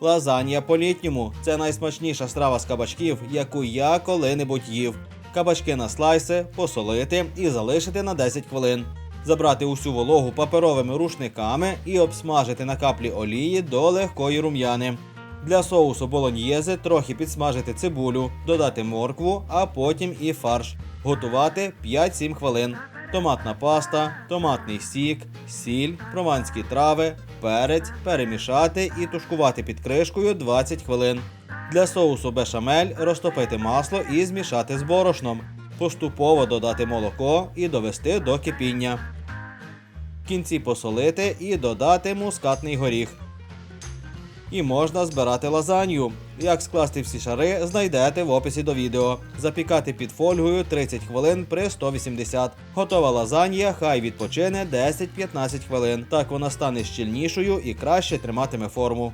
Лазанія по-літньому це найсмачніша страва з кабачків, яку я коли-небудь їв. Кабачки на слайси, посолити і залишити на 10 хвилин. Забрати усю вологу паперовими рушниками і обсмажити на каплі олії до легкої рум'яни. Для соусу болоньєзи трохи підсмажити цибулю, додати моркву, а потім і фарш. Готувати 5-7 хвилин. Томатна паста, томатний сік, сіль, прованські трави, перець, перемішати і тушкувати під кришкою 20 хвилин. Для соусу бешамель розтопити масло і змішати з борошном. Поступово додати молоко і довести до кипіння. В кінці посолити і додати мускатний горіх. І можна збирати лазанью. Як скласти всі шари, знайдете в описі до відео. Запікати під фольгою 30 хвилин при 180. Готова лазанья, хай відпочине 10-15 хвилин. Так вона стане щільнішою і краще триматиме форму.